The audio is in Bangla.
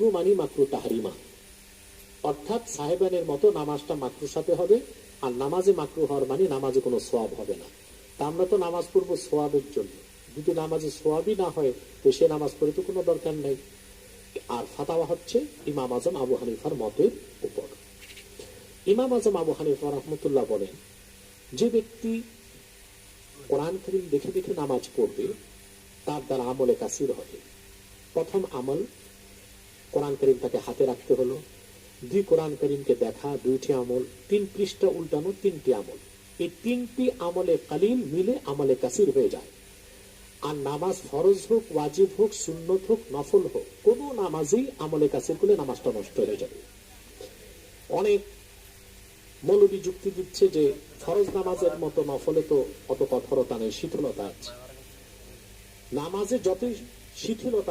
মাকরু মানি মাকরু তাহারিমা অর্থাৎ সাহেবানের মতো নামাজটা মাকরুর সাথে হবে, আর নামাজে মাকরু হওয়ার মানে নামাজে কোনো সোয়াব হবে না। তা আমরা তো নামাজ পড়ব সোয়াবের জন্য। যদি নামাজে সোয়াবই না হয়, তো সে নামাজ পড়ে তো কোনো দরকার নেই। আর ফাতাওয়া হচ্ছে ইমাম আজম আবু হানিফার মতের উপর। ইমাম আজম আবু হানিফা রহমতুল্লাহ বলেন, যে ব্যক্তি কোরআন করিম দেখে দেখে নামাজ পড়বে, তার দ্বারা আমলে কাসির হবে। প্রথম আমল কোরআন করিম তাকে হাতে রাখতে হলো। দুই কোরআন করিমকে দেখা, দুইটি আমল, তিন পৃষ্ঠা উল্টানো, তিনটি আমল। এই তিনটি আমলে কালিল মিলে আমলে কাসির হয়ে যায়। আর নামাজ ফরজ হোক, ওয়াজিব হোক, সুন্নত হোক, নফল হোক, কোনো নামাজেই আমলে কাসির করলে নামাজটা নষ্ট হয়ে যাবে। অনেক মৌলবী যুক্তি দিচ্ছে যে ফরজ নামাজের মতো নফলে তো অত কঠোরতা নেই, শিথিলতা আছে। নামাজে যতই শিথিলতা